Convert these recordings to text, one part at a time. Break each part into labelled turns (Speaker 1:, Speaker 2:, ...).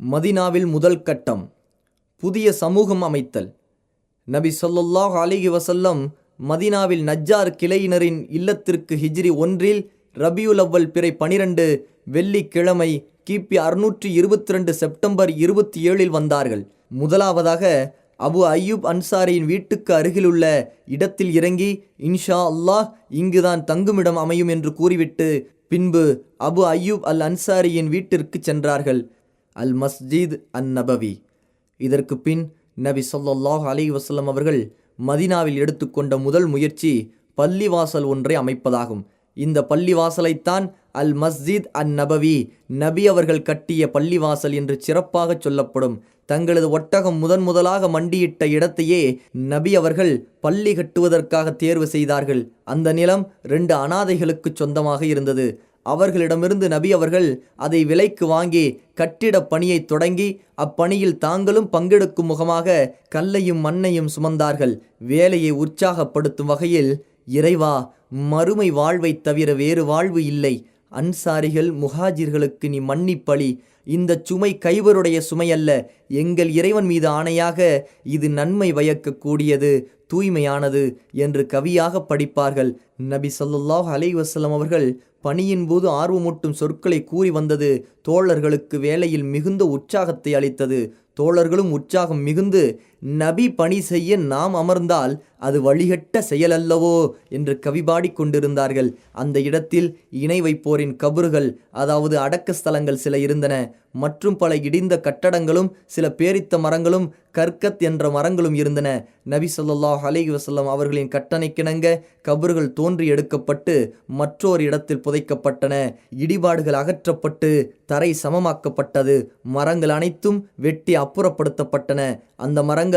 Speaker 1: மதினாவில் முதல் கட்டம் புதிய சமூகம் அமைத்தல். நபி சொல்லாஹ் அலிஹி வசல்லம் மதினாவில் நஜ்ஜார் கிளையினரின் இல்லத்திற்கு ஹிஜ்ரி ஒன்றில் ரபியுல் அவ்வல் பிறை பனிரெண்டு வெள்ளிக்கிழமை கிபி அறுநூற்றி இருபத்தி ரெண்டு செப்டம்பர் இருபத்தி ஏழில் வந்தார்கள். முதலாவதாக அபு ஐயூப் அன்சாரியின் வீட்டுக்கு அருகிலுள்ள இடத்தில் இறங்கி இன்ஷா அல்லாஹ் இங்குதான் தங்குமிடம் அமையும் என்று கூறிவிட்டு பின்பு அபு ஐயூப் அல் அன்சாரியின் வீட்டிற்கு சென்றார்கள். அல் மஸ்ஜித் அன் நபவி இதற்கு பின் நபி சொல்லாஹ் அலி வசல்லம் அவர்கள் மதினாவில் எடுத்துக்கொண்ட முதல் முயற்சி பள்ளிவாசல் ஒன்றை அமைப்பதாகும். இந்த பள்ளிவாசலைத்தான் அல் மஸ்ஜித் அன் நபவி நபி அவர்கள் கட்டிய பள்ளிவாசல் என்று சிறப்பாக சொல்லப்படும். தங்களது ஒட்டகம் முதன் முதலாக மண்டியிட்ட இடத்தையே நபி அவர்கள் பள்ளி கட்டுவதற்காக தேர்வு செய்தார்கள். அந்த நிலம் ரெண்டு அனாதைகளுக்கு சொந்தமாக இருந்தது. அவர்களிடமிருந்து நபி அவர்கள் அதை விலைக்கு வாங்கி கட்டிடப் பணியை தொடங்கி அப்பணியில் தாங்களும் பங்கெடுக்கும் முகமாக கல்லையும் மண்ணையும் சுமந்தார்கள். வேலையை உற்சாகப்படுத்தும் வகையில் இறைவா மறுமை வாழ்வைத் தவிர வேறு வாழ்வு இல்லை. அன்சாரிகள் முஹாஜிர்களுக்கு நீ மன்னிப்பளி. இந்த சுமை கைவருடைய சுமையல்ல. எங்கள் இறைவன் மீது ஆணையாக இது நன்மை வயக்கக்கூடியது தூய்மையானது என்று கவியாக படிப்பார்கள். நபி ஸல்லல்லாஹு அலை வசலம் அவர்கள் பணியின் போது ஆர்வமூட்டும் சொற்களை கூறி வந்தது தோழர்களுக்கு வேலையில் மிகுந்த உற்சாகத்தை அளித்தது. தோழர்களும் உற்சாகம் மிகுந்து நபி பணி செய்ய நாம் அமர்ந்தால் அது வழிகட்ட செயலல்லவோ? என்று கவிபாடிக் கொண்டிருந்தார்கள். அந்த இடத்தில் இணை வைப்போரின் கபறுகள் அதாவது அடக்க ஸ்தலங்கள் சில இருந்தன. மற்றும் பல இடிந்த கட்டடங்களும் சில பேரித்த மரங்களும் கற்கத் என்ற மரங்களும் இருந்தன. நபி சொல்லாஹ் அலிஹி வசல்லம் அவர்களின் கட்டளைக்கிணங்க கபறுகள் தோன்றி எடுக்கப்பட்டு மற்றொரு இடத்தில் புதைக்கப்பட்டன. இடிபாடுகள் அகற்றப்பட்டு தரை சமமாக்கப்பட்டது. மரங்கள் அனைத்தும் வெட்டி அப்புறப்படுத்தப்பட்டன. அந்த மரங்கள்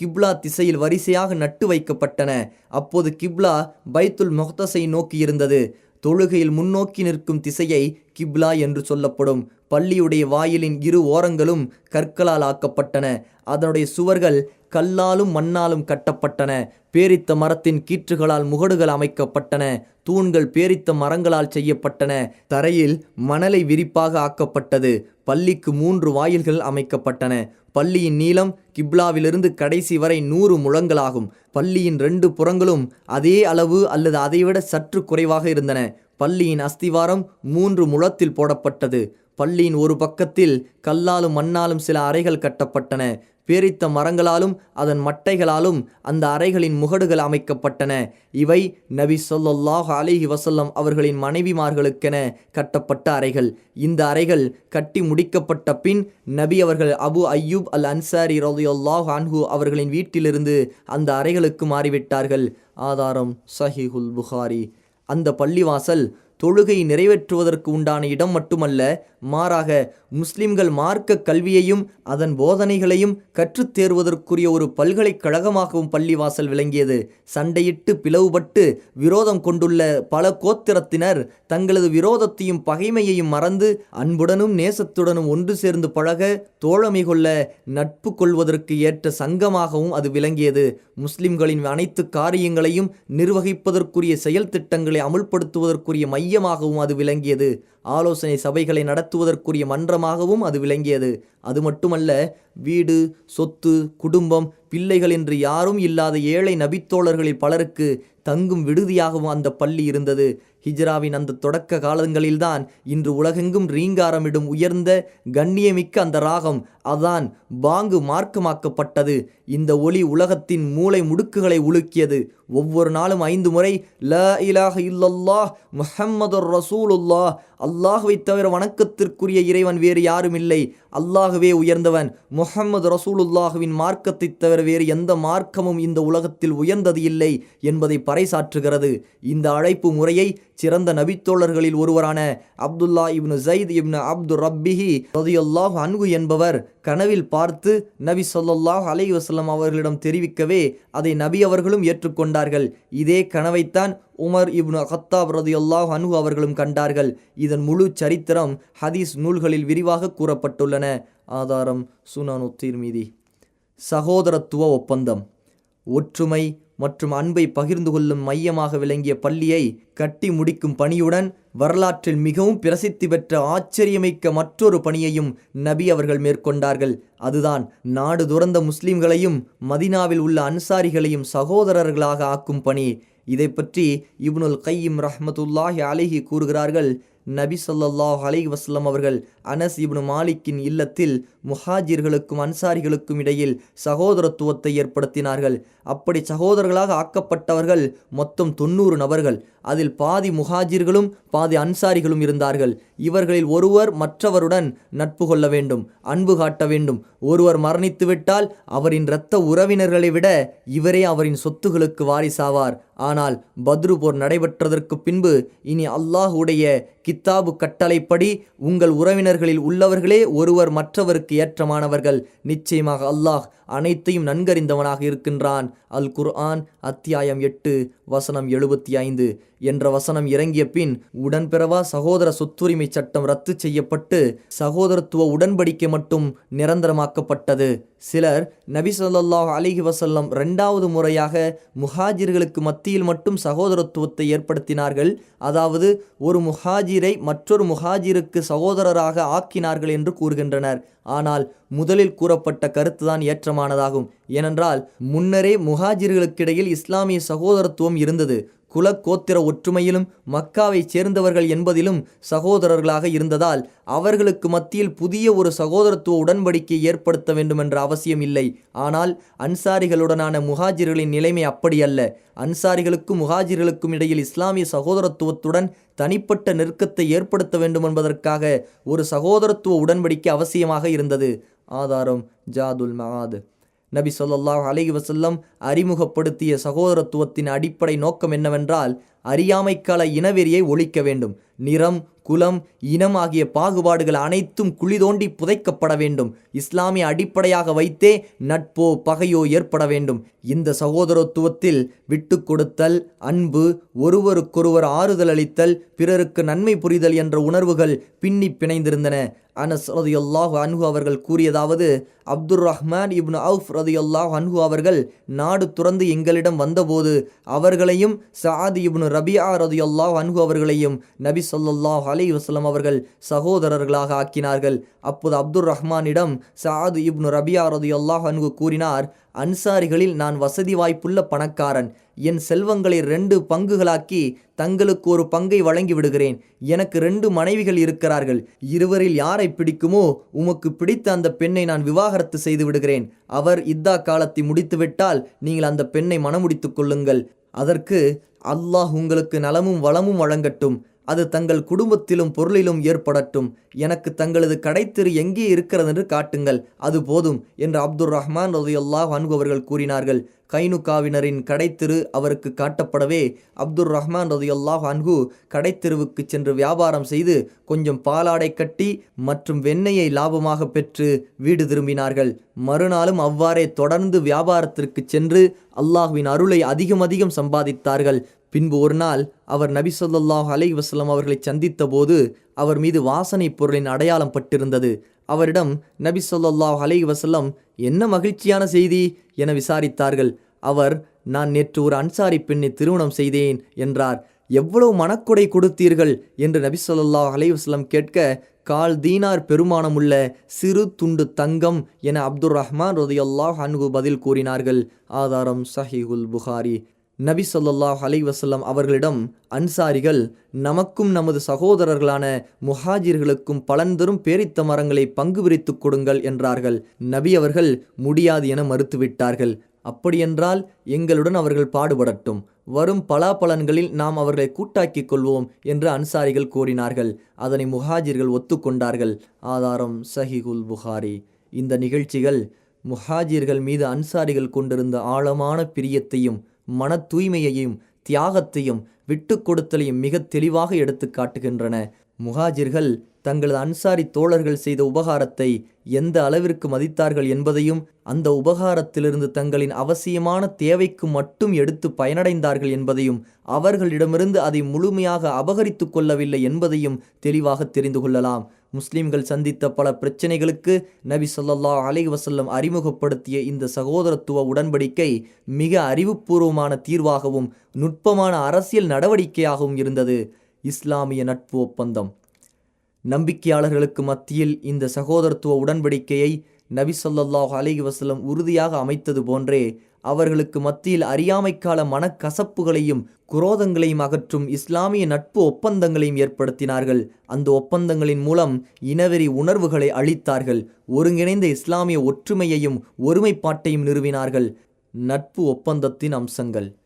Speaker 1: கிப்லா திசையில் வரிசையாக நட்டு வைக்கப்பட்டன. அப்போது கிப்லா பைத்துல் மொஹ்தஸை நோக்கி இருந்தது தொழுகையில் முன்னோக்கி நிற்கும் திசையை கிப்லா என்று சொல்லப்படும். பள்ளியுடைய வாயிலின் இரு ஓரங்களும் கற்களால் ஆக்கப்பட்டன. அதனுடைய சுவர்கள் கல்லாலும் மண்ணாலும் கட்டப்பட்டன. பேரித்த மரத்தின் கீற்றுகளால் முகடுகள் அமைக்கப்பட்டன. தூண்கள் பேரித்த மரங்களால் செய்யப்பட்டன. தரையில் மணலை விரிப்பாக ஆக்கப்பட்டது. பள்ளிக்கு மூன்று வாயில்கள் அமைக்கப்பட்டன. பள்ளியின் நீளம் கிப்லாவிலிருந்து கடைசி வரை நூறு முழங்களாகும். பள்ளியின் ரெண்டு புறங்களும் அதே அளவு அல்லது அதைவிட சற்று குறைவாக இருந்தன. பள்ளியின் அஸ்திவாரம் மூன்று முழத்தில் போடப்பட்டது. பள்ளியின் ஒரு பக்கத்தில் கல்லாலும் மண்ணாலும் சில அறைகள் கட்டப்பட்டன. பேரித்த மரங்களாலும் அதன் மட்டைகளாலும் அந்த அறைகளின் முகடுகள் அமைக்கப்பட்டன. இவை நபி ஸல்லல்லாஹு அலிஹி வசல்லம் அவர்களின் மனைவிமார்களுக்கென கட்டப்பட்ட அறைகள். இந்த அறைகள் கட்டி முடிக்கப்பட்ட பின் நபி அவர்கள் அபு ஐயூப் அல் அன்சாரி ரலியல்லாஹு அன்ஹு அவர்களின் வீட்டிலிருந்து அந்த அறைகளுக்கு மாறிவிட்டார்கள். ஆதாரம் சஹிஹுல் புகாரி. அந்த பள்ளிவாசல் தொழுகை நிறைவேற்றுவதற்கு உண்டான இடம் மட்டுமல்ல மாறாக முஸ்லிம்கள் மார்க்க கல்வியையும் அதன் போதனைகளையும் கற்றுத் தேர்வதற்குரிய ஒரு பல்கலைக்கழகமாகவும் பள்ளிவாசல் விளங்கியது. சண்டையிட்டு பிளவுபட்டு விரோதம் கொண்டுள்ள பல கோத்திரத்தினர் தங்களது விரோதத்தையும் பகைமையையும் மறந்து அன்புடனும் நேசத்துடனும் ஒன்று சேர்ந்து பழக தோழமை கொள்ள நட்பு கொள்வதற்கு ஏற்ற சங்கமாகவும் அது விளங்கியது. முஸ்லிம்களின் அனைத்து காரியங்களையும் நிர்வகிப்பதற்குரிய செயல் திட்டங்களை அமுல்படுத்துவதற்குரிய மையமாகவும் அது விளங்கியது. ஆலோசனை சபைகளை நடத்துவதற்குரிய மன்றமாகவும் அது விளங்கியது. அது மட்டுமல்ல வீடு சொத்து குடும்பம் பிள்ளைகள் என்று யாரும் இல்லாத ஏழை நபித்தோழர்களில் பலருக்கு தங்கும் விடுதியாகவும் அந்த பள்ளி இருந்தது. ஹிஜ்ராவின் அந்த தொடக்க காலங்களில்தான் இன்று உலகெங்கும் ரீங்காரமிடும் உயர்ந்த கண்ணியமிக்க அந்த ராகம் அதான் பாங்கு மார்க்கமாக்கப்பட்டது. இந்த ஒளி உலகத்தின் மூளை முடுக்குகளை உலுக்கியது. ஒவ்வொரு நாளும் ஐந்து முறை ல இலாக இல்லல்லாஹ் முஹம்மது ரசூலுல்லாஹ் அல்லாஹுவை தவிர வணக்கத்திற்குரிய இறைவன் வேறு யாரும் இல்லை. அல்லாகவே உயர்ந்தவன் முஹம்மது ரசூலுல்லாஹுவின் மார்க்கத்தை தவிர வேறு எந்த மார்க்கமும் இந்த உலகத்தில் உயர்ந்தது இல்லை என்பதை பறைசாற்றுகிறது. இந்த அழைப்பு முறையை சிறந்த நபித்தோழர்களில் ஒருவரான அப்துல்லா இப்னு ஜயித் இப்னு அப்து ரப்பிஹி ரதியுல்லாஹ் அன்கு என்பவர் கனவில் பார்த்து நபி ஸல்லல்லாஹு அலைஹி வஸல்லம் அவர்களிடம் தெரிவிக்கவே அதை நபி அவர்களும் ஏற்றுக்கொண்டார்கள். இதே கனவைத்தான் உமர் இப்னு கத்தாப் ரதியுல்லாஹ் அன்ஹு அவர்களும் கண்டார்கள். இதன் முழு சரித்திரம் ஹதீஸ் நூல்களில் விரிவாக கூறப்பட்டுள்ளன. ஆதாரம் சுனானு தீர்மீதி. சகோதரத்துவ ஒப்பந்தம். ஒற்றுமை மற்றும் அன்பை பகிர்ந்து கொள்ளும் மையமாக விளங்கிய பள்ளியை கட்டி முடிக்கும் பணியுடன் வரலாற்றில் மிகவும் பிரசித்தி பெற்ற ஆச்சரியமிக்க மற்றொரு பணியையும் நபி அவர்கள் மேற்கொண்டார்கள். அதுதான் நாடு துறந்த முஸ்லிம்களையும் மதினாவில் உள்ள அன்சாரிகளையும் சகோதரர்களாக ஆக்கும் பணி. இதை பற்றி இப்னுல் கையீம் ரஹ்மத்துல்லாஹி அலிஹி கூறுகிறார்கள் நபி சொல்லாஹ் அலை வஸ்லம் அவர்கள் அனஸ் இப்னு மாலிக்கின் இல்லத்தில் முஹாஜிர்களுக்கும் அன்சாரிகளுக்கும் இடையில் சகோதரத்துவத்தை ஏற்படுத்தினார்கள். அப்படி சகோதரர்களாக ஆக்கப்பட்டவர்கள் மொத்தம் தொண்ணூறு நபர்கள். அதில் பாதி முஹாஜிர்களும் பாதி அன்சாரிகளும் இருந்தார்கள். இவர்களில் ஒருவர் மற்றவருடன் நட்பு கொள்ள வேண்டும் அன்பு காட்ட வேண்டும். ஒருவர் மரணித்துவிட்டால் அவரின் இரத்த உறவினர்களை விட இவரே அவரின் சொத்துகளுக்கு வாரிசாவார். ஆனால் பத்ரு போர் நடைபெற்றதற்கு பின்பு இனி அல்லாஹுடைய கித்தாபு கட்டளைப்படி உங்கள் உறவினர்களில் உள்ளவர்களே ஒருவர் மற்றவருக்கு ஏற்றமானவர்கள். நிச்சயமாக அல்லாஹ் அனைத்தையும் நன்கறிந்தவனாக இருக்கின்றான். அல் குர்ஆன் அத்தியாயம் எட்டு வசனம் எழுபத்தி ஐந்து. என்ற வசனம் இறங்கிய பின் உடன்பிறவா சகோதர சொத்துரிமை சட்டம் ரத்து செய்யப்பட்டு சகோதரத்துவ உடன்படிக்கை மட்டும் நிரந்தரமாக்கப்பட்டது. சிலர் நபி சொல்லாஹ் அலிஹி வசல்லம் ரெண்டாவது முறையாக முஹாஜிர்களுக்கு மத்தியில் மட்டும் சகோதரத்துவத்தை ஏற்படுத்தினார்கள். அதாவது ஒரு முஹாஜிரை மற்றொரு முஹாஜிருக்கு சகோதரராக ஆக்கினார்கள் என்று கூறுகின்றனர். ஆனால் முதலில் கூறப்பட்ட கருத்துதான் ஏற்றமானதாகும். ஏனென்றால் முன்னரே முஹாஜிர்களுக்கிடையில் இஸ்லாமிய சகோதரத்துவம் இருந்தது. குல கோத்திர ஒற்றுமையிலும் மக்காவைச் சேர்ந்தவர்கள் என்பதிலும் சகோதரர்களாக இருந்ததால் அவர்களுக்கு மத்தியில் புதிய ஒரு சகோதரத்துவ உடன்படிக்கை ஏற்படுத்த வேண்டுமென்ற அவசியம் இல்லை. ஆனால் அன்சாரிகளுடனான முஹாஜிர்களின் நிலைமை அப்படியல்ல அன்சாரிகளுக்கும் முஹாஜிர்களுக்கும் இடையில் இஸ்லாமிய சகோதரத்துவத்துடன் தனிப்பட்ட நெருக்கத்தை ஏற்படுத்த வேண்டும் என்பதற்காக ஒரு சகோதரத்துவ உடன்படிக்கை அவசியமாக இருந்தது. ஆதாரம் ஜாதுல் மகாது. நபி சொல்லாஹ் அலைஹி வசல்லம் அறிமுகப்படுத்திய சகோதரத்துவத்தின் அடிப்படை நோக்கம் என்னவென்றால் அறியாமைக்கால இனவெறியை ஒழிக்க வேண்டும். நிறம் குலம் இனம் ஆகிய பாகுபாடுகள் அனைத்தும் குழி தோண்டி புதைக்கப்பட வேண்டும். இஸ்லாமிய அடிப்படையாக வைத்தே நட்போ பகையோ ஏற்பட வேண்டும். இந்த சகோதரத்துவத்தில் விட்டு கொடுத்தல் அன்பு ஒருவருக்கொருவர் ஆறுதல் அளித்தல் பிறருக்கு நன்மை புரிதல் என்ற உணர்வுகள் பின்னி பிணைந்திருந்தன. அனஸ் ரதியுல்லாஹு அன்ஹு அவர்கள் கூறியதாவது அப்துர் ரஹ்மான் இப்னு அவுஃப் ரதியுல்லாஹு அன்ஹு அவர்கள் நாடு துறந்து எங்களிடம் வந்தபோது அவர்களையும் சாதி இப்னு ரபியா ரதியுல்லாஹ் அன்ஹு அவர்களையும் நபி ஸல்லல்லாஹு அலைஹி வசலம் அவர்கள் சகோதரர்களாக ஆக்கினார்கள். அப்போது அப்துர் ரஹ்மானிடம் சாது இப்னு ரபியா ரதியுல்லாஹ் அன்ஹு கூறினார் அன்சாரிகளில் நான் வசதி வாய்ப்புள்ள பணக்காரன். என் செல்வங்களை ரெண்டு பங்குகளாக்கி தங்களுக்கு ஒரு பங்கை வழங்கி விடுகிறேன். எனக்கு ரெண்டு மனைவிகள் இருக்கிறார்கள். இருவரில் யாரை பிடிக்குமோ உமக்கு பிடித்த அந்த பெண்ணை நான் விவாகரத்து செய்து விடுகிறேன். அவர் இத்தா காலத்தை முடித்துவிட்டால் நீங்கள் அந்த பெண்ணை மனமுடித்துக் கொள்ளுங்கள். அதற்கு அல்லாஹ் உங்களுக்கு நலமும் வளமும் வழங்கட்டும். அது தங்கள் குடும்பத்திலும் பொருளிலும் ஏற்படட்டும். எனக்கு தங்களது கடைத்தெரு எங்கே இருக்கிறது என்று காட்டுங்கள். அது போதும் என்று அப்துர் ரஹ்மான் ரதியுல்லாஹ் அன்பு அவர்கள் கூறினார்கள். கைனுகாவினரின் கடைத்தெரு அவருக்கு காட்டப்படவே அப்துர் ரஹ்மான் ரதியுல்லாஹ் அன்ஹு கடைத்தெருவுக்கு சென்று வியாபாரம் செய்து கொஞ்சம் பாலாடை கட்டி மற்றும் வெண்ணெயை லாபமாக பெற்று வீடு திரும்பினார்கள். மறுநாளும் அவ்வாறே தொடர்ந்து வியாபாரத்திற்கு சென்று அல்லாஹ்வின் அருளை அதிகம் அதிகம் சம்பாதித்தார்கள். பின்பு ஒரு நாள் அவர் நபி சொல்லாஹ் அலை வஸல்லம் அவர்களை சந்தித்த போது அவர் மீது வாசனை பொருளின் அடையாளம் பட்டிருந்தது. அவரிடம் நபி சொல்லாஹ் அலை வஸல்லம் என்ன மகிழ்ச்சியான செய்தி? என விசாரித்தார்கள். அவர் நான் நேற்று ஒரு அன்சாரி பெண்ணை திருமணம் செய்தேன் என்றார். எவ்வளவு மனக்கொடை கொடுத்தீர்கள்? என்று நபி சொல்லாஹ் அலைஹி கேட்க கால் தீனார் பெருமானமுள்ள சிறு துண்டு தங்கம் என அப்துர் ரஹ்மான் ரதியல்லாஹ் அன்ஹு பதில் கூறினார்கள். ஆதாரம் சஹீஹுல் புகாரி. நபி சொல்லாஹ் அலைஹி வசல்லம் அவர்களிடம் அன்சாரிகள் நமக்கும் நமது சகோதரர்களான முஹாஜிர்களுக்கும் பலன் தரும் பேரித்த மரங்களை பங்கு பிரித்து கொடுங்கள் என்றார்கள். நபி அவர்கள் முடியாது என மறுத்துவிட்டார்கள். அப்படியென்றால் எங்களுடன் அவர்கள் பாடுபடட்டும். வரும் பலாபலன்களில் நாம் அவர்களை கூட்டாக்கிக் கொள்வோம் என்று அன்சாரிகள் கூறினார்கள். அதனை முஹாஜிர்கள் ஒத்துக்கொண்டார்கள். ஆதாரம் சஹிகுல் புகாரி. இந்த நிகழ்ச்சிகள் முஹாஜிர்கள் மீது அன்சாரிகள் கொண்டிருந்த ஆழமான பிரியத்தையும் மன தூய்மையையும் தியாகத்தையும் விட்டு கொடுத்தலையும் மிக தெளிவாக எடுத்து காட்டுகின்றன. முஹாஜிர்கள் தங்களது அன்சாரி தோழர்கள் செய்த உபகாரத்தை எந்த அளவிற்கு மதித்தார்கள் என்பதையும் அந்த உபகாரத்திலிருந்து தங்களின் அவசியமான தேவைக்கு மட்டும் எடுத்து பயனடைந்தார்கள் என்பதையும் அவர்களிடமிருந்து அதை முழுமையாக அபகரித்து கொள்ளவில்லை என்பதையும் தெளிவாக தெரிந்து கொள்ளலாம். முஸ்லிம்கள் சந்தித்த பல பிரச்சனைகளுக்கு நபி சொல்லல்லா அலைஹி அறிமுகப்படுத்திய இந்த சகோதரத்துவ உடன்படிக்கை மிக அறிவுபூர்வமான தீர்வாகவும் நுட்பமான அரசியல் நடவடிக்கையாகவும் இருந்தது. இஸ்லாமிய நட்பு ஒப்பந்தம். நம்பிக்கையாளர்களுக்கு மத்தியில் இந்த சகோதரத்துவ உடன்படிக்கையை நபி சொல்லல்லாஹ் அலிஹி வசலம் உறுதியாக அமைத்தது போன்றே அவர்களுக்கு மத்தியில் அறியாமைக்கால மனக்கசப்புகளையும் குரோதங்களையும் அகற்றும் இஸ்லாமிய நட்பு ஒப்பந்தங்களையும் ஏற்படுத்தினார்கள். அந்த ஒப்பந்தங்களின் மூலம் இனவெறி உணர்வுகளை அளித்தார்கள் ஒருங்கிணைந்த இஸ்லாமிய ஒற்றுமையையும் ஒருமைப்பாட்டையும் நிறுவினார்கள். நட்பு ஒப்பந்தத்தின் அம்சங்கள்.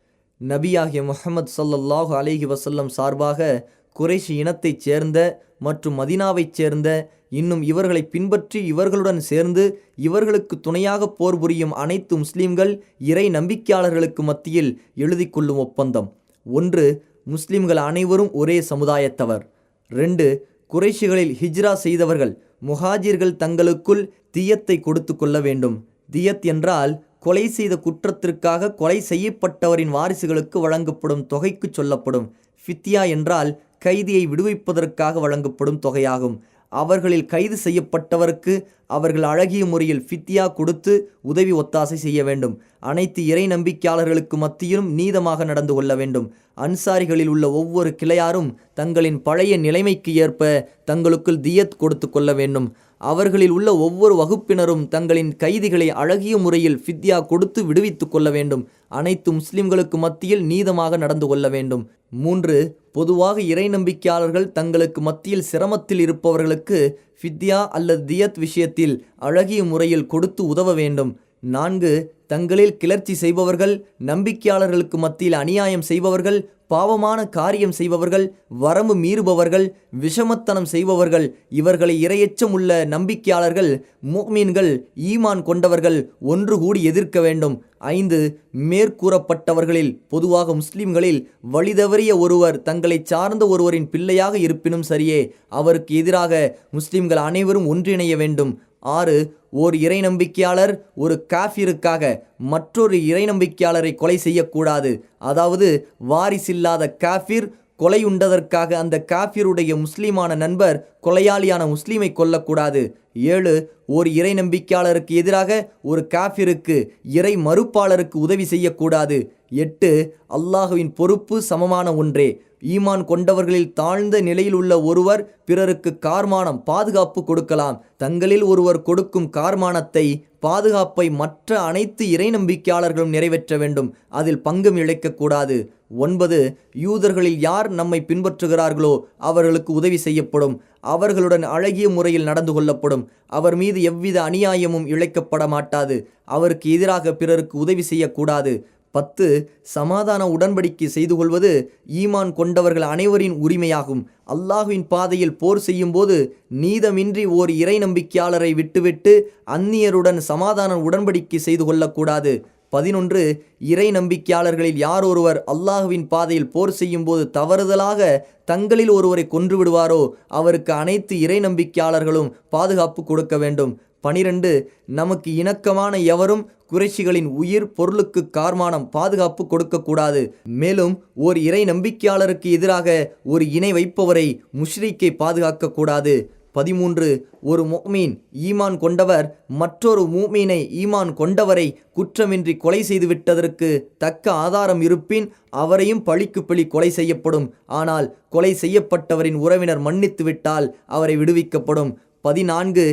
Speaker 1: நபியாகிய முஹம்மது சல்லல்லாஹு அலேஹி வசல்லம் சார்பாக குறைஷி இனத்தைச் சேர்ந்த மற்றும் மதினாவைச் சேர்ந்த இன்னும் இவர்களை பின்பற்றி இவர்களுடன் சேர்ந்து இவர்களுக்கு துணையாக போர் புரியும் அனைத்து முஸ்லிம்கள் இறை நம்பிக்கையாளர்களுக்கு மத்தியில் எழுதி கொள்ளும் ஒப்பந்தம். ஒன்று முஸ்லிம்கள் அனைவரும் ஒரே சமுதாயத்தவர். ரெண்டு குறைஷிகளில் ஹிஜ்ரா செய்தவர்கள் முஹாஜிர்கள் தங்களுக்குள் தியத்தை கொடுத்து கொள்ள வேண்டும். தியத் என்றால் கொலை செய்த குற்றத்திற்காக கொலை செய்யப்பட்டவரின் வாரிசுகளுக்கு வழங்கப்படும் தொகைக்கு சொல்லப்படும். ஃபித்யா என்றால் கைதியை விடுவிப்பதற்காக வழங்கப்படும் தொகையாகும். அவர்களில் கைது செய்யப்பட்டவருக்கு அவர்கள் அழகிய முறையில் ஃபித்தியா கொடுத்து உதவி ஒத்தாசை செய்ய வேண்டும். அனைத்து இறை நம்பிக்கையாளர்களுக்கு மத்தியிலும் நீதமாக நடந்து கொள்ள வேண்டும். அன்சாரிகளில் உள்ள ஒவ்வொரு கிளையாரும் தங்களின் பழைய நிலைமைக்கு ஏற்ப தங்களுக்குள் தியத் கொடுத்து கொள்ள வேண்டும். அவர்களில் உள்ள ஒவ்வொரு வகுப்பினரும் தங்களின் கைதிகளை அழகிய முறையில் ஃபித்யா கொடுத்து விடுவித்து கொள்ள வேண்டும். அனைத்து முஸ்லிம்களுக்கு மத்தியில் நீதமாக நடந்து கொள்ள வேண்டும். மூன்று பொதுவாக இறை நம்பிக்கையாளர்கள் தங்களுக்கு மத்தியில் சிரமத்தில் இருப்பவர்களுக்கு ஃபித்யா அல்லது தியத் விஷயத்தில் அழகிய முறையில் கொடுத்து உதவ வேண்டும். நான்கு தங்களில் கிளர்ச்சி செய்பவர்கள் நம்பிக்கையாளர்களுக்கு மத்தியில் அநியாயம் செய்பவர்கள் பாவமான காரியம் செய்பவர்கள் வரம்பு மீறுபவர்கள் விஷமத்தனம் செய்பவர்கள் இவர்களை இரையச்சம் உள்ள நம்பிக்கையாளர்கள் மூமீன்கள் ஈமான் கொண்டவர்கள் ஒன்று கூடி எதிர்க்க வேண்டும். ஐந்து மேற்கூறப்பட்டவர்களில் பொதுவாக முஸ்லிம்களில் வழிதவறிய ஒருவர் தங்களை சார்ந்த ஒருவரின் பிள்ளையாக இருப்பினும் சரியே அவருக்கு எதிராக முஸ்லிம்கள் அனைவரும் ஒன்றிணைய வேண்டும். ஆறு ஓர் இறை நம்பிக்கையாளர் ஒரு காஃபிருக்காக மற்றொரு இறை நம்பிக்கையாளரை கொலை செய்யக்கூடாது. அதாவது வாரிசில்லாத காஃபிர் கொலையுண்டதற்காக அந்த காஃபிருடைய முஸ்லீமான நண்பர் கொலையாளியான முஸ்லீமை கொல்லக்கூடாது. ஏழு ஒரு இறை நம்பிக்கையாளருக்கு எதிராக ஒரு காஃபிருக்கு இறை மறுப்பாளருக்கு உதவி செய்யக்கூடாது. எட்டு அல்லாஹுவின் பொறுப்பு சமமான ஒன்றே. ஈமான் கொண்டவர்களில் தாழ்ந்த நிலையில் உள்ள ஒருவர் பிறருக்கு கார்மானம் பாதுகாப்பு கொடுக்கலாம். தங்களில் ஒருவர் கொடுக்கும் கார்மானத்தை பாதுகாப்பை மற்ற அனைத்து இறை நம்பிக்கையாளர்களும் நிறைவேற்ற வேண்டும். அதில் பங்கும் இழைக்கக்கூடாது. ஒன்பது யூதர்களில் யார் நம்மை பின்பற்றுகிறார்களோ அவர்களுக்கு உதவி செய்யப்படும். அவர்களுடன் அழகிய முறையில் நடந்து கொள்ளப்படும். அவர் மீது எவ்வித அநியாயமும் இழைக்கப்பட மாட்டாது. அவருக்கு எதிராக பிறருக்கு உதவி செய்யக்கூடாது. பத்து சமாதான உடன்படிக்கை செய்து கொள்வது ஈமான் கொண்டவர்கள் அனைவரின் உரிமையாகும். அல்லாஹுவின் பாதையில் போர் செய்யும்போது நீதமின்றி ஓர் இறை நம்பிக்கையாளரை விட்டுவிட்டு அந்நியருடன் சமாதான உடன்படிக்கை செய்து கொள்ளக்கூடாது. பதினொன்று இறை நம்பிக்கையாளர்களில் யார் ஒருவர் அல்லாஹுவின் பாதையில் போர் செய்யும்போது தவறுதலாக தங்களில் ஒருவரை கொன்று விடுவாரோ அவருக்கு அனைத்து இறை நம்பிக்கையாளர்களும் பாதுகாப்பு கொடுக்க வேண்டும். பனிரெண்டு நமக்கு இணக்கமான எவரும் குறைஷிகளின் உயிர் பொருளுக்கு கார்மானம் பாதுகாப்பு கொடுக்கக்கூடாது. மேலும் ஓர் இறை நம்பிக்கையாளருக்கு எதிராக ஒரு இணை வைப்பவரை முஷ்ரீக்கை பாதுகாக்கக்கூடாது. பதிமூன்று ஒரு மோமீன் ஈமான் கொண்டவர் மற்றொரு மூமீனை ஈமான் கொண்டவரை குற்றமின்றி கொலை செய்து விட்டதற்கு தக்க ஆதாரம் இருப்பின் அவரையும் பழிக்கு பழி கொலை செய்யப்படும். ஆனால் கொலை செய்யப்பட்டவரின் உறவினர் மன்னித்துவிட்டால் அவரை விடுவிக்கப்படும். பதினான்கு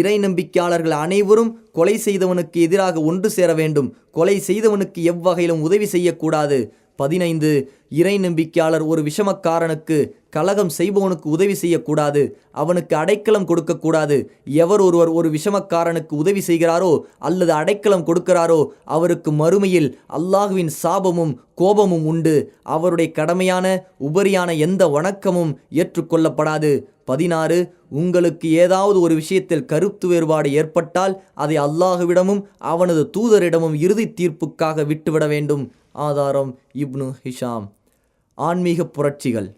Speaker 1: இறை நம்பிக்கையாளர்கள் அனைவரும் கொலை செய்தவனுக்கு எதிராக ஒன்று சேர வேண்டும். கொலை செய்தவனுக்கு எவ்வகையிலும் உதவி செய்யக்கூடாது. பதினைந்து இறை நம்பிக்கையாளர் ஒரு விஷமக்காரனுக்கு கலகம் செய்பவனுக்கு உதவி செய்யக்கூடாது அவனுக்கு அடைக்கலம் கொடுக்கக்கூடாது. எவர் ஒருவர் ஒரு விஷமக்காரனுக்கு உதவி செய்கிறாரோ அல்லது அடைக்கலம் கொடுக்கிறாரோ அவருக்கு மறுமையில் அல்லாஹுவின் சாபமும் கோபமும் உண்டு. அவருடைய கடமையான உபரியான எந்த வணக்கமும் ஏற்றுக்கொள்ளப்படாது. பதினாறு உங்களுக்கு ஏதாவது ஒரு விஷயத்தில் கருத்து வேறுபாடு ஏற்பட்டால் அதை அல்லாஹுவிடமும் அவனது தூதரிடமும் இறுதி தீர்ப்புக்காக விட்டுவிட வேண்டும். ஆதாரம் இப்னு ஹிஷாம். ஆன்மீக புரட்சிகள்.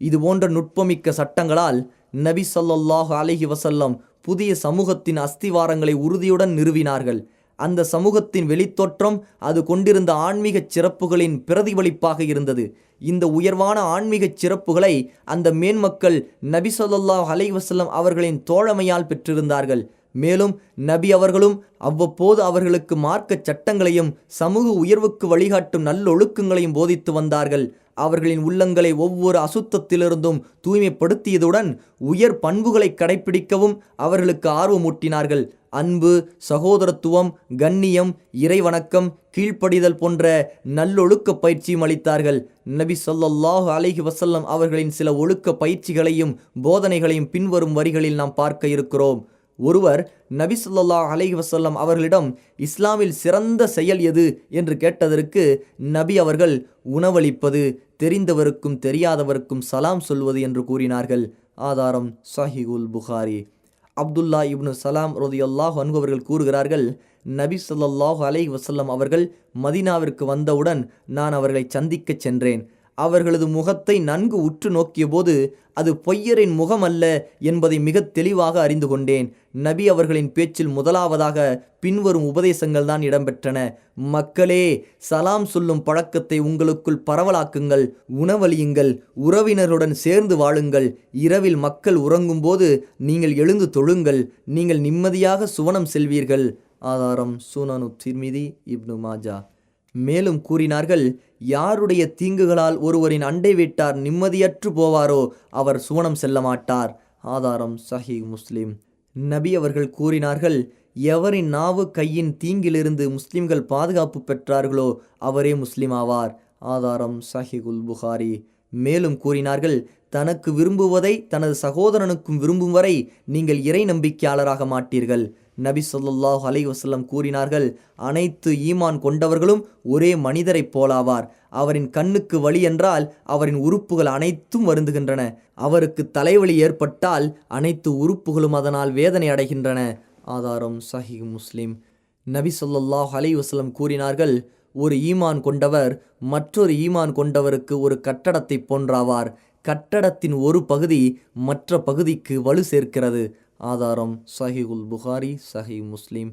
Speaker 1: இது போன்ற நுட்பமிக்க சட்டங்களால் நபி ஸல்லல்லாஹு அலைஹி வசல்லம் புதிய சமூகத்தின் அஸ்திவாரங்களை உறுதியுடன் நிறுவினார்கள். அந்த சமூகத்தின் வெளித்தோற்றம் அது கொண்டிருந்த ஆன்மீகச் சிறப்புகளின் பிரதிபலிப்பாக இருந்தது. இந்த உயர்வான ஆன்மீகச் சிறப்புகளை அந்த மேன்மக்கள் நபி ஸல்லல்லாஹு அலைஹி அவர்களின் தோழமையால் பெற்றிருந்தார்கள். மேலும் நபி அவர்களும் அவ்வப்போது அவர்களுக்கு மார்க்க சட்டங்களையும் சமூக உயர்வுக்கு வழிகாட்டும் நல்லொழுக்கங்களையும் போதித்து வந்தார்கள். அவர்களின் உள்ளங்களை ஒவ்வொரு அசுத்தத்திலிருந்தும் தூய்மைப்படுத்தியதுடன் உயர் பண்புகளை கடைபிடிக்கவும் அவர்களுக்கு ஆர்வமூட்டினார்கள் அன்பு சகோதரத்துவம் கண்ணியம் இறைவணக்கம் கீழ்ப்படிதல் போன்ற நல்லொழுக்க பயிற்சியும் அளித்தார்கள். நபி ஸல்லல்லாஹு அலிஹி வசல்லம் அவர்களின் சில ஒழுக்க பயிற்சிகளையும் போதனைகளையும் பின்வரும் வரிகளில் நாம் பார்க்க இருக்கிறோம். ஒருவர் நபி சொல்லா அலஹி வசல்லம் அவர்களிடம் இஸ்லாமில் சிறந்த செயல் எது? என்று கேட்டதற்கு நபி அவர்கள் உணவளிப்பது தெரிந்தவருக்கும் தெரியாதவருக்கும் சலாம் சொல்வது என்று கூறினார்கள். ஆதாரம் சஹிகுல் புகாரி. அப்துல்லா இப்னு சலாம் ரோதியல்லாஹ் அன்பவர்கள் கூறுகிறார்கள் நபி சொல்லாஹு அலை வசல்லம் அவர்கள் மதீனாவிற்கு வந்தவுடன் நான் அவர்களை சந்திக்கச் சென்றேன். அவர்களது முகத்தை நன்கு உற்று நோக்கியபோது அது பொய்யரின் முகம் அல்ல என்பதை மிக தெளிவாக அறிந்து கொண்டேன். நபி அவர்களின் பேச்சில் முதலாவதாக பின்வரும் உபதேசங்கள் தான் இடம்பெற்றன. மக்களே சலாம் சொல்லும் பழக்கத்தை உங்களுக்குள் பரவலாக்குங்கள் உணவளியுங்கள் உறவினருடன் சேர்ந்து வாழுங்கள். இரவில் மக்கள் உறங்கும்போது நீங்கள் எழுந்து தொழுங்கள் நீங்கள் நிம்மதியாக சுவனம் செல்வீர்கள். ஆதாரம் சூனனு திர்மிதி இப்னு மாஜா. மேலும் கூறினார்கள் யாருடைய தீங்குகளால் ஒருவரின் அண்டை வீட்டார் நிம்மதியற்று போவாரோ அவர் சுவனம் செல்ல மாட்டார். ஆதாரம் சஹி முஸ்லிம். நபி அவர்கள் கூறினார்கள் எவரின் நாவு கையின் தீங்கிலிருந்து முஸ்லிம்கள் பாதுகாப்பு பெற்றார்களோ அவரே முஸ்லிம் ஆவார். ஆதாரம் சஹிகுல் புகாரி. மேலும் கூறினார்கள் தனக்கு விரும்புவதை தனது சகோதரனுக்கும் விரும்பும் வரை நீங்கள் இறை நம்பிக்கையாளராக மாட்டீர்கள். நபி சொல்லாஹ் அலைஹி வசல்லம் கூறினார்கள் அனைத்து ஈமான் கொண்டவர்களும் ஒரே மனிதரைப் போலாவார். அவரின் கண்ணுக்கு வலி என்றால் அவரின் உறுப்புகள் அனைத்தும் வருந்துகின்றன. அவருக்கு தலைவலி ஏற்பட்டால் அனைத்து உறுப்புகளும் அதனால் வேதனை அடைகின்றன. ஆதாரம் சஹி முஸ்லிம். நபி சொல்லாஹ் அலைஹி வசலம் கூறினார்கள் ஒரு ஈமான் கொண்டவர் மற்றொரு ஈமான் கொண்டவருக்கு ஒரு கட்டடத்தை போன்றாவார். கட்டடத்தின் ஒரு பகுதி மற்ற பகுதிக்கு வலு சேர்க்கிறது. ஆதாரம் சஹிகுல் புகாரி சஹி முஸ்லீம்.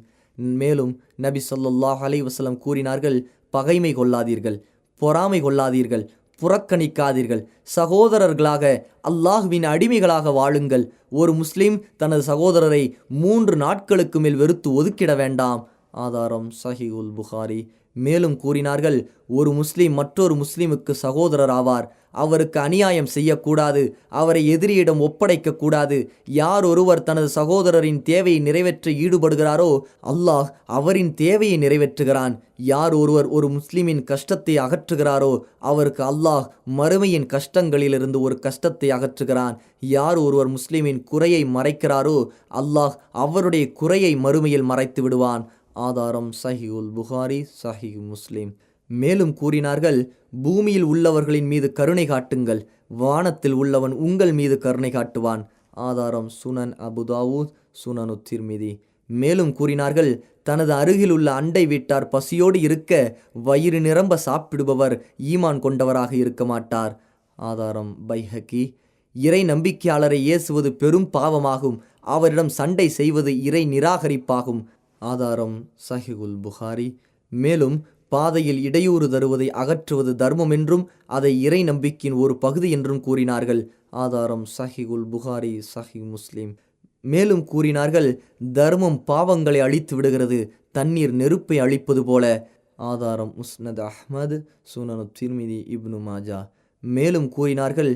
Speaker 1: மேலும் நபி சொல்லாஹ் அலைஹி வசலம் கூறினார்கள் பகைமை கொள்ளாதீர்கள் பொறாமை கொள்ளாதீர்கள் புறக்கணிக்காதீர்கள். சகோதரர்களாக அல்லாஹுவின் அடிமைகளாக வாழுங்கள். ஒரு முஸ்லீம் தனது சகோதரரை மூன்று நாட்களுக்கு மேல் வெறுத்து ஒதுக்கிட வேண்டாம். ஆதாரம் சஹிகுல் புகாரி. மேலும் கூறினார்கள் ஒரு முஸ்லீம் மற்றொரு முஸ்லீமுக்கு சகோதரர் ஆவார். அவருக்கு அநியாயம் செய்யக்கூடாது அவரை எதிரியிடம் ஒப்படைக்க கூடாது. யார் ஒருவர் தனது சகோதரரின் தேவையை நிறைவேற்ற ஈடுபடுகிறாரோ அல்லாஹ் அவரின் தேவையை நிறைவேற்றுகிறான். யார் ஒருவர் ஒரு முஸ்லிமின் கஷ்டத்தை அகற்றுகிறாரோ அவருக்கு அல்லாஹ் மறுமையின் கஷ்டங்களிலிருந்து ஒரு கஷ்டத்தை அகற்றுகிறான். யார் ஒருவர் முஸ்லிமின் குறையை மறைக்கிறாரோ அல்லாஹ் அவருடைய குறையை மறுமையில் மறைத்து விடுவான். ஆதாரம் சஹியுல் புகாரி சஹி முஸ்லீம். மேலும் கூறினார்கள் பூமியில் உள்ளவர்களின் மீது கருணை காட்டுங்கள் வானத்தில் உள்ளவன் உங்கள் மீது கருணை காட்டுவான். ஆதாரம் சுனன் அபுதாவூத் சுனனு திருமிதி. மேலும் கூறினார்கள் தனது அருகில் உள்ள அண்டை வீட்டார் பசியோடு இருக்க வயிறு நிரம்ப சாப்பிடுபவர் ஈமான் கொண்டவராக இருக்க மாட்டார். ஆதாரம் பைஹக்கி. இறை நம்பிக்கையாளரை ஏசுவது பெரும் பாவமாகும் அவரிடம் சண்டை செய்வது இறை நிராகரிப்பாகும். ஆதாரம் சஹிகுல் புகாரி. மேலும் பாதையில் இடையூறு தருவதை அகற்றுவது தர்மம் என்றும் அதை இறை நம்பிக்கையின் ஒரு பகுதி என்றும் கூறினார்கள். ஆதாரம் சஹிகுல் புகாரி சஹி முஸ்லீம். மேலும் கூறினார்கள் தர்மம் பாவங்களை அழித்து விடுகிறது தண்ணீர் நெருப்பை அழிப்பது போல. ஆதாரம் முஸ்னத் அஹ்மது சுனனு திர்மிதி இப்னு மாஜா. மேலும் கூறினார்கள்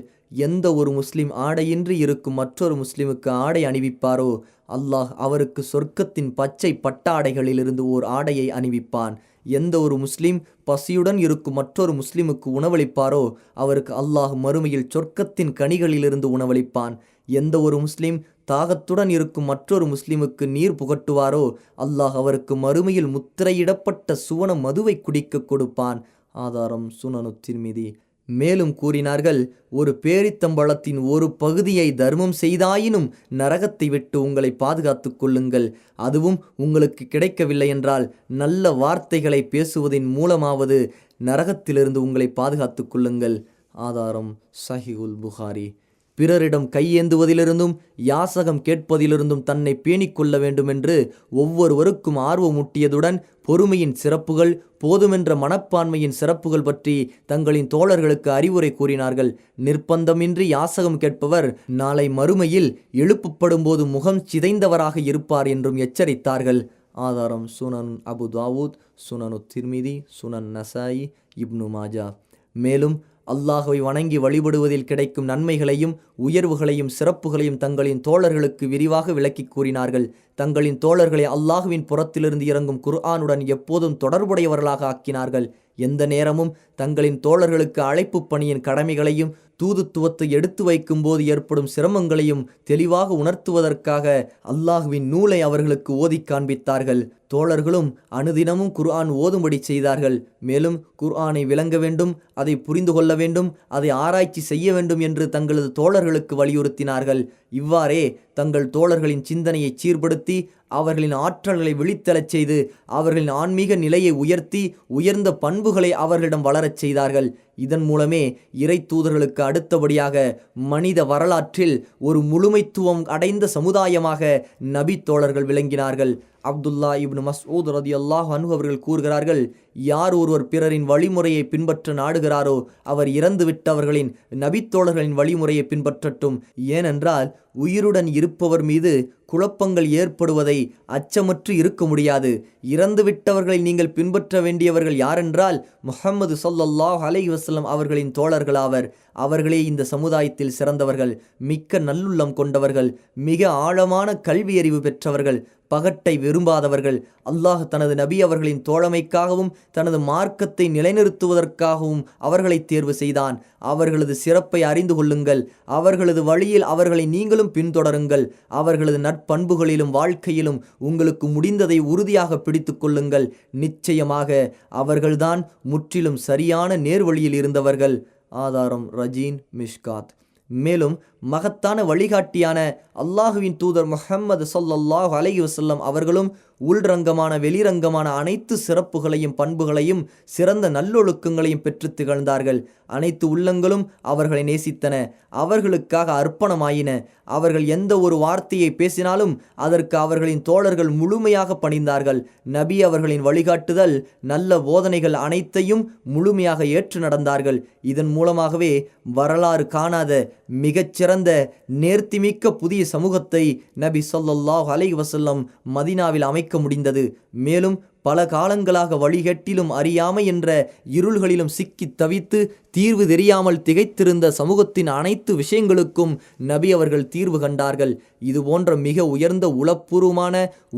Speaker 1: எந்த ஒரு முஸ்லிம் ஆடையின்றி இருக்கும் மற்றொரு முஸ்லிமுக்கு ஆடை அணிவிப்பாரோ அல்லாஹ் அவருக்கு சொர்க்கத்தின் பச்சை பட்டாடைகளிலிருந்து ஓர் ஆடையை அணிவிப்பான். எந்த ஒரு முஸ்லீம் பசியுடன் இருக்கும் மற்றொரு முஸ்லிமுக்கு உணவளிப்பாரோ அவருக்கு அல்லாஹ் மறுமையில் சொர்க்கத்தின் கனிகளிலிருந்து உணவளிப்பான். எந்த ஒரு முஸ்லிம் தாகத்துடன் இருக்கும் மற்றொரு முஸ்லிமுக்கு நீர் புகட்டுவாரோ அல்லாஹ் அவருக்கு மறுமையில் முத்திரையிடப்பட்ட சுவன மதுவை குடிக்க கொடுப்பான். ஆதாரம் சுனனு திருமிதி. மேலும் கூறினார்கள் ஒரு பேரித்தம்பழத்தின் ஒரு பகுதியை தர்மம் செய்தாயினும் நரகத்தை விட்டு உங்களை பாதுகாத்து கொள்ளுங்கள். அதுவும் உங்களுக்கு கிடைக்கவில்லை என்றால் நல்ல வார்த்தைகளை பேசுவதின் மூலமாவது நரகத்திலிருந்து உங்களை பாதுகாத்து கொள்ளுங்கள். ஆதாரம் சஹிகுல் புகாரி. பிறரிடம் கையேந்துவதிலிருந்தும் யாசகம் கேட்பதிலிருந்தும் தன்னை பேணிக் கொள்ள வேண்டுமென்று ஒவ்வொருவருக்கும் ஆர்வமூட்டியதுடன் பொறுமையின் சிறப்புகள் போதுமென்ற மனப்பான்மையின் சிறப்புகள் பற்றி தங்களின் தோழர்களுக்கு அறிவுரை கூறினார்கள். நிர்பந்தமின்றி யாசகம் கேட்பவர் நாளை மறுமையில் எழுப்பப்படும் போது முகம் சிதைந்தவராக இருப்பார் என்றும் எச்சரித்தார்கள். ஆதாரம் சுனன் அபு தாவூத் சுனனு திர்மிதி சுனன் நசாயி இப்னு மாஜா. மேலும் அல்லாஹுவை வணங்கி வழிபடுவதில் கிடைக்கும் நன்மைகளையும் உயர்வுகளையும் சிறப்புகளையும் தங்களின் தோழர்களுக்கு விரிவாக விளக்கி கூறினார்கள். தங்களின் தோழர்களை அல்லாஹுவின் புறத்திலிருந்து இறங்கும் குர்ஆனுடன் எப்போதும் தொடர்புடையவர்களாக ஆக்கினார்கள். எந்த நேரமும் தங்களின் தோழர்களுக்கு அழைப்பு பணியின் கடமைகளையும் தூதுத்துவத்தை எடுத்து வைக்கும்போது ஏற்படும் சிரமங்களையும் தெளிவாக உணர்த்துவதற்காக அல்லாஹுவின் நூலை அவர்களுக்கு ஓதி காண்பித்தார்கள். தோழர்களும் அனுதினமும் குர்ஆன் ஓதும்படி செய்தார்கள். மேலும் குர்ஆனை விளங்க வேண்டும் அதை புரிந்து கொள்ள வேண்டும் அதை ஆராய்ச்சி செய்ய வேண்டும் என்று தங்களது தோழர்களுக்கு வலியுறுத்தினார்கள். இவ்வாறே தங்கள் தோழர்களின் சிந்தனையை சீர்படுத்தி அவர்களின் ஆற்றல்களை விழித்தெழச் செய்து அவர்களின் ஆன்மீக நிலையை உயர்த்தி உயர்ந்த பண்புகளை அவர்களிடம் வளரச் செய்தார்கள். இதன் மூலமே இறை தூதர்களுக்கு அடுத்தபடியாக மனித வரலாற்றில் ஒரு முழுமைத்துவம் அடைந்த சமுதாயமாக நபி தோழர்கள் விளங்கினார்கள். அப்துல்லா இப்னு மஸ்ஊத் ரதி அல்லாஹ் அனு அவர்கள் கூறுகிறார்கள் யார் ஒருவர் பிறரின் வழிமுறையை பின்பற்ற நாடுகிறாரோ அவர் இறந்துவிட்டவர்களின் நபித்தோழர்களின் வழிமுறையை பின்பற்றட்டும். ஏனென்றால் உயிருடன் இருப்பவர் மீது குழப்பங்கள் ஏற்படுவதை அச்சமற்று இருக்க முடியாது. இறந்துவிட்டவர்களை நீங்கள் பின்பற்ற வேண்டியவர்கள் யாரென்றால் முகமது சொல்லல்லாஹ் அலை வசல்லம் அவர்களின் தோழர்களாவர். அவர்களே இந்த சமுதாயத்தில் சிறந்தவர்கள் மிக்க நல்லுள்ளம் கொண்டவர்கள் மிக ஆழமான கல்வியறிவு பெற்றவர்கள் பகட்டை விரும்பாதவர்கள். அல்லாஹ் தனது நபி அவர்களின் தோழமைக்காகவும் தனது மார்க்கத்தை நிலைநிறுத்துவதற்காகவும் அவர்களை தேர்வு செய்தான். அவர்களது சிறப்பை அறிந்து கொள்ளுங்கள். அவர்களது வழியில் அவர்களை நீங்களும் பின்தொடருங்கள். அவர்களது நற்பண்புகளிலும் வாழ்க்கையிலும் உங்களுக்கு முடிந்ததை உறுதியாக பிடித்து கொள்ளுங்கள். நிச்சயமாக அவர்கள்தான் முற்றிலும் சரியான நேர்வழியில் இருந்தவர்கள். ஆதாரம் ரஜீன் மிஷ்காத். மேலும் மகத்தான வழிகாட்டியான அல்லாஹுவின் தூதர் முஹம்மது சொல்லல்லாஹு அலஹி வசல்லம் அவர்களும் உள்ரங்கமான வெளிரங்கமான அனைத்து சிறப்புகளையும் பண்புகளையும் சிறந்த நல்லொழுக்கங்களையும் பெற்று திகழ்ந்தார்கள். அனைத்து உள்ளங்களும் அவர்களை நேசித்தன. அவர்களுக்காக அர்ப்பணமாயின. அவர்கள் எந்த ஒரு வார்த்தையை பேசினாலும் அதற்கு அவர்களின் தோழர்கள் முழுமையாக பணிந்தார்கள். நபி அவர்களின் வழிகாட்டுதல் நல்ல போதனைகள் அனைத்தையும் முழுமையாக ஏற்று நடந்தார்கள். இதன் மூலமாகவே வரலாறு காணாத மிகச்சிறந்த நேர்த்திமிக்க புதிய சமூகத்தை நபி சொல்லல்லாஹ் அலை வசல்லம் மதினாவில் அமைக்க முடிந்தது. மேலும் பல காலங்களாக வழிகட்டிலும் அறியாமை என்ற இருள்களிலும் சிக்கி தவித்து தீர்வு தெரியாமல் திகைத்திருந்த சமூகத்தின் அனைத்து விஷயங்களுக்கும் நபி அவர்கள் தீர்வு கண்டார்கள். இது போன்ற மிக உயர்ந்த உளப்பூர்வமான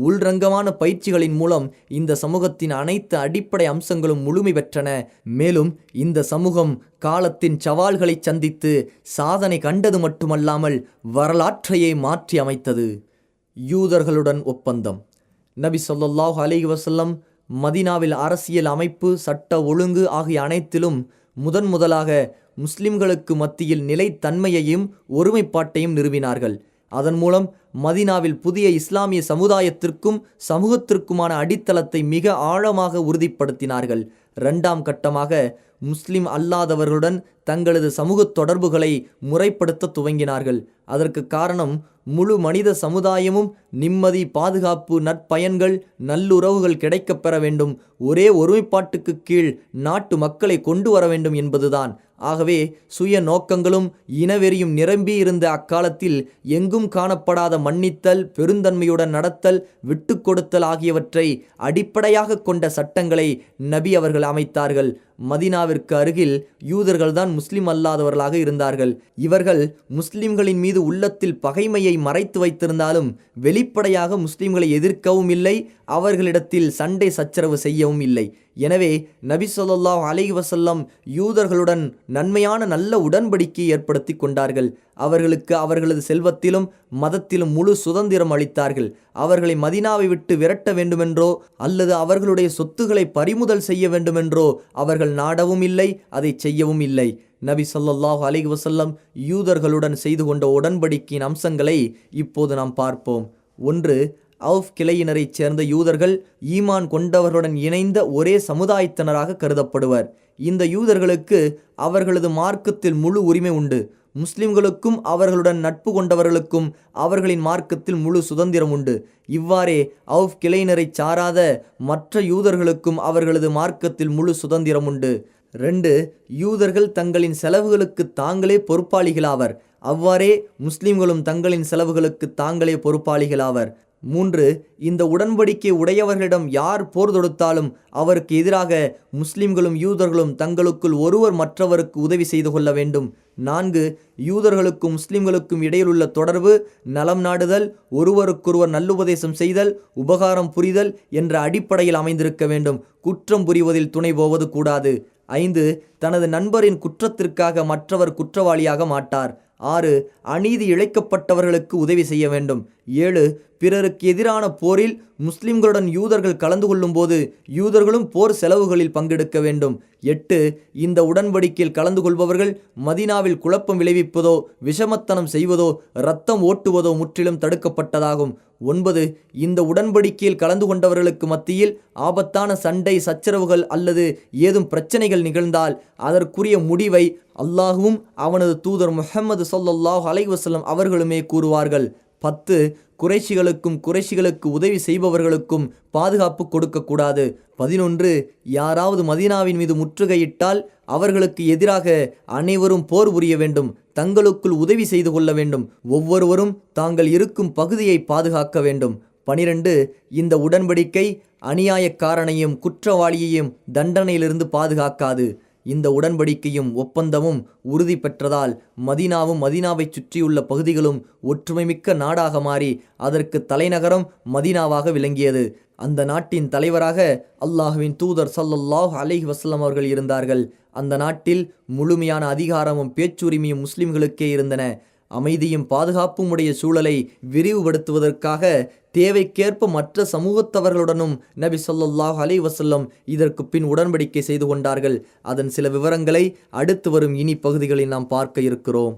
Speaker 1: உள்ரங்கமான பயிற்சிகளின் மூலம் இந்த சமூகத்தின் அனைத்து அடிப்படை அம்சங்களும் முழுமை பெற்றன. மேலும் இந்த சமூகம் காலத்தின் சவால்களை சந்தித்து சாதனை கண்டது மட்டுமல்லாமல் வரலாற்றையே மாற்றி அமைத்தது. யூதர்களுடன் ஒப்பந்தம். நபி சொல்லாஹ் அலிஹி வசல்லம் மதினாவில் அரசியல் அமைப்பு சட்ட ஒழுங்கு ஆகிய அனைத்திலும் முதன் முதலாக முஸ்லிம்களுக்கு மத்தியில் நிலைத்தன்மையையும் ஒருமைப்பாட்டையும் நிறுவினார்கள். அதன் மூலம் மதினாவில் புதிய இஸ்லாமிய சமுதாயத்திற்கும் சமூகத்திற்குமான அடித்தளத்தை மிக ஆழமாக உறுதிப்படுத்தினார்கள். இரண்டாம் கட்டமாக முஸ்லிம் அல்லாதவர்களுடன் தங்களது சமூக தொடர்புகளை முறைப்படுத்த துவங்கினார்கள். அதற்கு காரணம் முழு மனித சமுதாயமும் நிம்மதி பாதுகாப்பு நற்பயன்கள் நல்லுறவுகள் கிடைக்கப் பெற வேண்டும். ஒரே ஒருமைப்பாட்டுக்கு கீழ் நாட்டு மக்களை கொண்டு வர வேண்டும் என்பதுதான் ஆகவே சுய நோக்கங்களும் இனவெறியும் நிரம்பி இருந்த அக்காலத்தில் எங்கும் காணப்படாத மன்னித்தல் பெருந்தன்மையுடன் நடத்தல் விட்டு கொடுத்தல் ஆகியவற்றை அடிப்படையாக கொண்ட சட்டங்களை நபி அவர்கள் அமைத்தார்கள். மதினாவிற்கு அருகில் யூதர்கள்தான் முஸ்லிம் அல்லாதவர்களாக இருந்தார்கள். இவர்கள் முஸ்லிம்களின் மீது உள்ளத்தில் பகைமையை மறைத்து வைத்திருந்தாலும் வெளிப்படையாக முஸ்லிம்களை எதிர்க்கவும் இல்லை அவர்களிடத்தில் சண்டை சச்சரவு செய்யவும் இல்லை. எனவே நபி சொல்லல்லா அலைஹி வசல்லம் யூதர்களுடன் நன்மையான நல்ல உடன்படிக்கை ஏற்படுத்தி கொண்டார்கள். அவர்களுக்கு அவர்களது செல்வத்திலும் மதத்திலும் முழு சுதந்திரம் அளித்தார்கள். அவர்களை மதினாவை விட்டு விரட்ட வேண்டுமென்றோ அல்லது அவர்களுடைய சொத்துக்களை பறிமுதல் செய்ய வேண்டுமென்றோ அவர்கள் நாடவும் இல்லை அதை செய்யவும் இல்லை. நபி சொல்லல்லாஹு அலைஹி வசல்லம் யூதர்களுடன் செய்து கொண்ட உடன்படிக்கையின் அம்சங்களை இப்போது நாம் பார்ப்போம். ஒன்று அவுஃப் கிளையினரைச் சேர்ந்த யூதர்கள் ஈமான் கொண்டவர்களுடன் இணைந்த ஒரே சமுதாயத்தினராக கருதப்படுவர். இந்த யூதர்களுக்கு அவர்களது மார்க்கத்தில் முழு உரிமை உண்டு. முஸ்லிம்களுக்கும் அவர்களுடன் நட்பு கொண்டவர்களுக்கும் அவர்களின் மார்க்கத்தில் முழு சுதந்திரம் உண்டு. இவ்வாறே அவுஃப் கிளையினரை சாராத மற்ற யூதர்களுக்கும் அவர்களது மார்க்கத்தில் முழு சுதந்திரம் உண்டு. ரெண்டு யூதர்கள் தங்களின் செலவுகளுக்கு தாங்களே பொறுப்பாளிகளாவர். அவ்வாறே முஸ்லிம்களும் தங்களின் செலவுகளுக்கு தாங்களே பொறுப்பாளிகளாவர். மூன்று இந்த உடன்படிக்கை உடையவர்களிடம் யார் போர் தொடுத்தாலும் அவருக்கு எதிராக முஸ்லிம்களும் யூதர்களும் தங்களுக்குள் ஒருவர் மற்றவருக்கு உதவி செய்து கொள்ள வேண்டும். நான்கு யூதர்களுக்கும் முஸ்லிம்களுக்கும் இடையிலுள்ள தொடர்பு நலம் நாடுதல் ஒருவருக்கொருவர் நல்லுபதேசம் செய்தல் உபகாரம் புரிதல் என்ற அடிப்படையில் அமைந்திருக்க வேண்டும். குற்றம் புரிவதில் துணை போவது கூடாது. ஐந்து தனது நண்பரின் குற்றத்திற்காக மற்றவர் குற்றவாளியாக மாட்டார். ஆறு அநீதி இழைக்கப்பட்டவர்களுக்கு உதவி செய்ய வேண்டும். ஏழு பிறருக்கு எதிரான போரில் முஸ்லிம்களுடன் யூதர்கள் கலந்து கொள்ளும்போது யூதர்களும் போர் செலவுகளில் பங்கெடுக்க வேண்டும். எட்டு இந்த உடன்படிக்கையில் கலந்து கொள்பவர்கள் மதினாவில் குழப்பம் விளைவிப்பதோ விஷமத்தனம் செய்வதோ இரத்தம் ஓட்டுவதோ முற்றிலும் தடுக்கப்பட்டதாகும். ஒன்பது இந்த உடன்படிக்கையில் கலந்து கொண்டவர்களுக்கு மத்தியில் ஆபத்தான சண்டை சச்சரவுகள் அல்லது ஏதும் பிரச்சனைகள் நிகழ்ந்தால் அதற்குரிய முடிவை அல்லாஹுவும் அவனது தூதர் முஹம்மது ஸல்லல்லாஹு அலைவசல்லம் அவர்களுமே கூறுவார்கள். பத்து குறைஷிகளுக்கும் குறைஷிகளுக்கு உதவி செய்பவர்களுக்கும் பாதுகாப்பு கொடுக்கக்கூடாது. பதினொன்று யாராவது மதீனாவின் மீது முற்றுகையிட்டால் அவர்களுக்கு எதிராக அனைவரும் போர் புரிய வேண்டும் தங்களுக்குள் உதவி செய்து கொள்ள வேண்டும். ஒவ்வொருவரும் தாங்கள் இருக்கும் பகுதியை பாதுகாக்க வேண்டும். பனிரெண்டு இந்த உடன்படிக்கை அநியாயக்காரனையும் குற்றவாளியையும் தண்டனையிலிருந்து பாதுகாக்காது. இந்த உடன்படிக்கையும் ஒப்பந்தமும் உறுதி பெற்றதால் மதீனாவும் மதினாவைச் சுற்றியுள்ள பகுதிகளும் ஒற்றுமைமிக்க நாடாக மாறி அதற்கு தலைநகரம் மதீனாவாக விளங்கியது. அந்த நாட்டின் தலைவராக அல்லாஹுவின் தூதர் சல்லல்லாஹ் அலிஹ் வசலம் அவர்கள் இருந்தார்கள். அந்த நாட்டில் முழுமையான அதிகாரமும் பேச்சுரிமையும் முஸ்லிம்களுக்கே இருந்தன. அமைதியும் பாதுகாப்பும் உடைய சூழலை விரிவுபடுத்துவதற்காக தேவைக்கேற்ப மற்ற சமூகத்தவர்களுடனும் நபி சொல்லாஹ் அலை வசல்லம் இதற்கு பின் உடன்படிக்கை செய்து கொண்டார்கள். அதன் சில விவரங்களை அடுத்து வரும் இனி பகுதிகளில் நாம் பார்க்க இருக்கிறோம்.